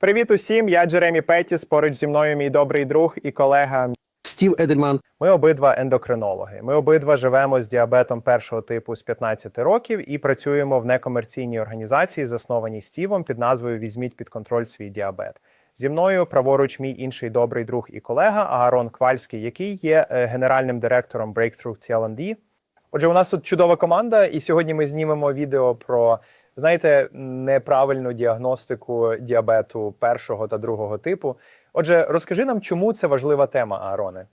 Привіт усім! Я Джеремі Петтіс. Поруч зі мною мій добрий друг і колега. Стів Едельман. Ми обидва ендокринологи. Ми обидва живемо з діабетом першого типу з 15 років і працюємо в некомерційній організації, заснованій Стівом під назвою Візьміть під контроль свій діабет. Зі мною праворуч мій інший добрий друг і колега Аарон Квальський, який є е, генеральним директором Breakthrough TLND. Отже, у нас тут чудова команда, і сьогодні ми знімемо відео про знаєте неправильну діагностику діабету першого та другого типу. Отже, розкажи нам, чому це важлива тема, Аароне.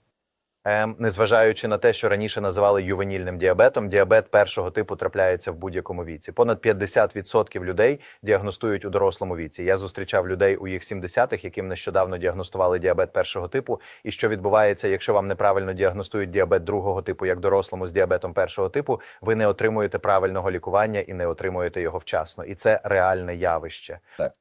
Ем, Незважаючи на те, що раніше називали ювенільним діабетом, діабет першого типу трапляється в будь-якому віці. Понад 50% людей діагностують у дорослому віці. Я зустрічав людей у їх 70-х, яким нещодавно діагностували діабет першого типу. І що відбувається, якщо вам неправильно діагностують діабет другого типу, як дорослому з діабетом першого типу, ви не отримуєте правильного лікування і не отримуєте його вчасно. І це реальне явище. Так,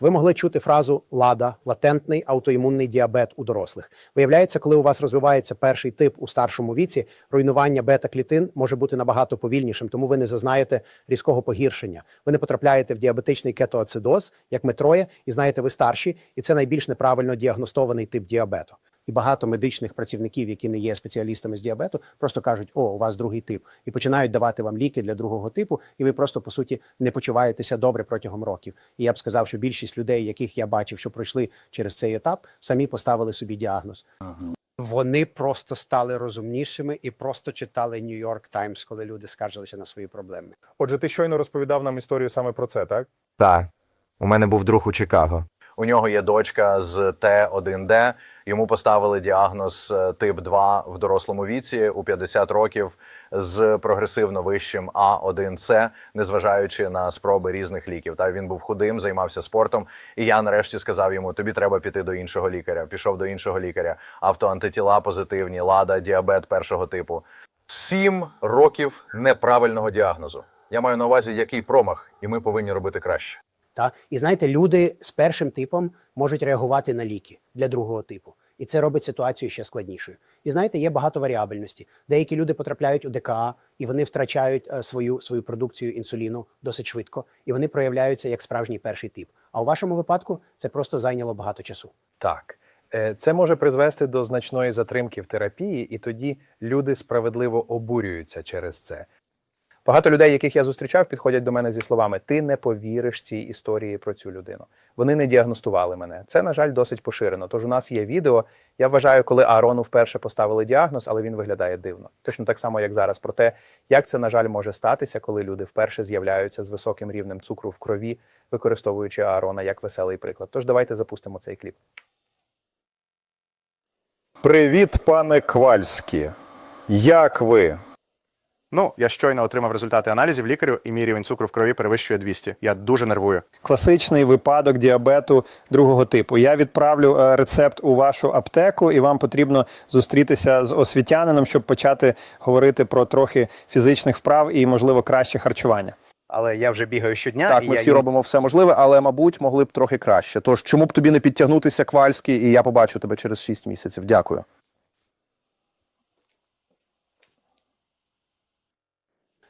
ви могли чути фразу лада, латентний аутоімунний діабет у дорослих. Виявляється, коли у вас розвивається перший тип у старшому віці, руйнування бета-клітин може бути набагато повільнішим, тому ви не зазнаєте різкого погіршення. Ви не потрапляєте в діабетичний кетоацидоз, як ми троє, і знаєте, ви старші, і це найбільш неправильно діагностований тип діабету. І багато медичних працівників, які не є спеціалістами з діабету, просто кажуть: о, у вас другий тип, і починають давати вам ліки для другого типу, і ви просто по суті не почуваєтеся добре протягом років. І я б сказав, що більшість людей, яких я бачив, що пройшли через цей етап, самі поставили собі діагноз. Вони просто стали розумнішими і просто читали Нью-Йорк Таймс, коли люди скаржилися на свої проблеми. Отже, ти щойно розповідав нам історію саме про це, так? Так, у мене був друг у Чикаго. У нього є дочка з Т1Д. Йому поставили діагноз е, тип 2 в дорослому віці у 50 років з прогресивно вищим А1С, незважаючи на спроби різних ліків. Та він був худим, займався спортом. І я нарешті сказав йому: тобі треба піти до іншого лікаря. Пішов до іншого лікаря. Автоантитіла позитивні, лада, діабет першого типу. Сім років неправильного діагнозу. Я маю на увазі, який промах, і ми повинні робити краще. Та і знаєте, люди з першим типом можуть реагувати на ліки для другого типу, і це робить ситуацію ще складнішою. І знаєте, є багато варіабельності. Деякі люди потрапляють у ДКА, і вони втрачають е, свою свою продукцію інсуліну досить швидко, і вони проявляються як справжній перший тип. А у вашому випадку це просто зайняло багато часу. Так. Е, Це може призвести до значної затримки в терапії, і тоді люди справедливо обурюються через це. Багато людей, яких я зустрічав, підходять до мене зі словами: Ти не повіриш цій історії про цю людину. Вони не діагностували мене. Це, на жаль, досить поширено. Тож у нас є відео. Я вважаю, коли Аарону вперше поставили діагноз, але він виглядає дивно. Точно так само, як зараз, про те, як це, на жаль, може статися, коли люди вперше з'являються з високим рівнем цукру в крові, використовуючи Аарона як веселий приклад. Тож давайте запустимо цей кліп. Привіт, пане Квальські. Як ви? Ну, я щойно отримав результати аналізів лікарю, і мій рівень цукру в крові перевищує 200. Я дуже нервую. Класичний випадок діабету другого типу. Я відправлю е, рецепт у вашу аптеку, і вам потрібно зустрітися з освітянином, щоб почати говорити про трохи фізичних вправ і, можливо, краще харчування. Але я вже бігаю щодня. Так, і ми я всі їм- робимо все можливе, але, мабуть, могли б трохи краще. Тож, чому б тобі не підтягнутися Квальський, і я побачу тебе через 6 місяців. Дякую.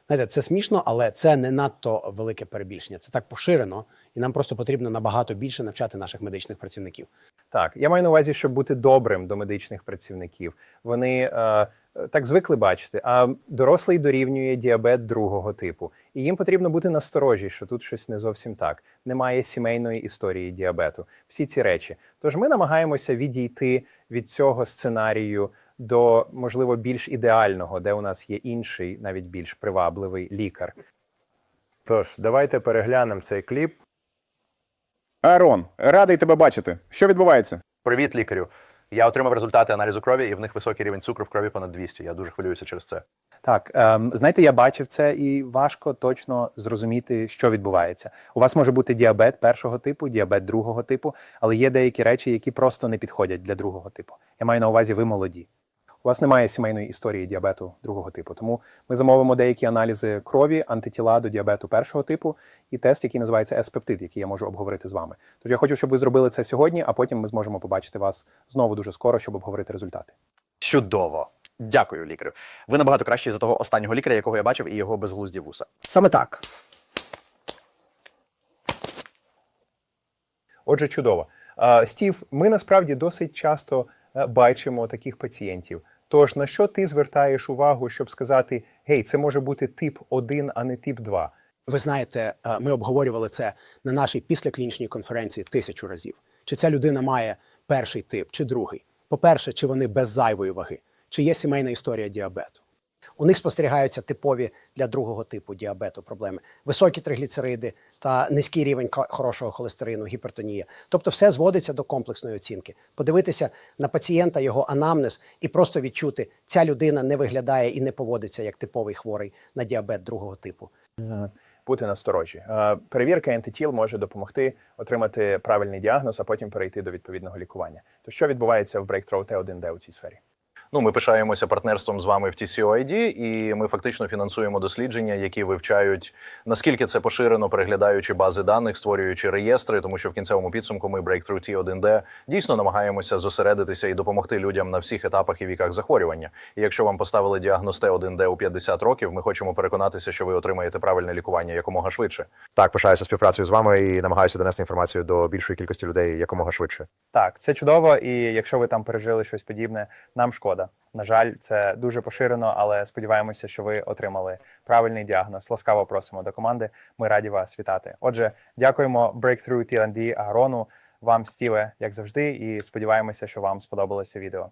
Знаєте, це смішно, але це не надто велике перебільшення. Це так поширено, і нам просто потрібно набагато більше навчати наших медичних працівників. Так, я маю на увазі, щоб бути добрим до медичних працівників. Вони е, так звикли бачити. А дорослий дорівнює діабет другого типу, і їм потрібно бути насторожі, що тут щось не зовсім так. Немає сімейної історії діабету. Всі ці речі. Тож ми намагаємося відійти від цього сценарію до можливо більш ідеального, де у нас є інший, навіть більш привабливий лікар. Тож, давайте переглянемо цей кліп. Арон, радий тебе бачити. Що відбувається? Привіт, лікарю. Я отримав результати аналізу крові, і в них високий рівень цукру в крові понад 200. Я дуже хвилююся через це. Так, ем, знаєте, я бачив це, і важко точно зрозуміти, що відбувається. У вас може бути діабет першого типу, діабет другого типу, але є деякі речі, які просто не підходять для другого типу. Я маю на увазі, ви молоді. У вас немає сімейної історії діабету другого типу. Тому ми замовимо деякі аналізи крові, антитіла до діабету першого типу і тест, який називається С-пептид, який я можу обговорити з вами. Тож я хочу, щоб ви зробили це сьогодні, а потім ми зможемо побачити вас знову дуже скоро, щоб обговорити результати. Чудово. Дякую, лікарю. Ви набагато кращі за того останнього лікаря, якого я бачив, і його безглузді вуса. Саме так. Отже, чудово. Стів, ми насправді досить часто е, бачимо таких пацієнтів. Тож на що ти звертаєш увагу, щоб сказати: гей, це може бути тип 1, а не тип 2? Ви знаєте, е, ми обговорювали це на нашій післяклінічній конференції тисячу разів. Чи ця людина має перший тип чи другий? По-перше, чи вони без зайвої ваги, чи є сімейна історія діабету? У них спостерігаються типові для другого типу діабету проблеми: високі тригліцериди та низький рівень хорошого холестерину, гіпертонія. Тобто, все зводиться до комплексної оцінки. Подивитися на пацієнта, його анамнез і просто відчути, ця людина не виглядає і не поводиться як типовий хворий на діабет другого типу. Бути насторожі. Е, Перевірка антитіл може допомогти отримати правильний діагноз, а потім перейти до відповідного лікування. То що відбувається в Breakthrough T1D у цій сфері? Ну, ми пишаємося партнерством з вами в TCOID, і ми фактично фінансуємо дослідження, які вивчають наскільки це поширено, переглядаючи бази даних, створюючи реєстри, тому що в кінцевому підсумку ми Breakthrough T1D дійсно намагаємося зосередитися і допомогти людям на всіх етапах і віках захворювання. І якщо вам поставили діагноз T1D у 50 років, ми хочемо переконатися, що ви отримаєте правильне лікування якомога швидше. Так, пишаюся співпрацею з вами і намагаюся донести інформацію до більшої кількості людей якомога швидше. Так, це чудово, і якщо ви там пережили щось подібне, нам шкода. На жаль, це дуже поширено, але сподіваємося, що ви отримали правильний діагноз. Ласкаво просимо до команди. Ми раді вас вітати. Отже, дякуємо Breakthrough TLND Агарону, вам, Стіве, як завжди, і сподіваємося, що вам сподобалося відео.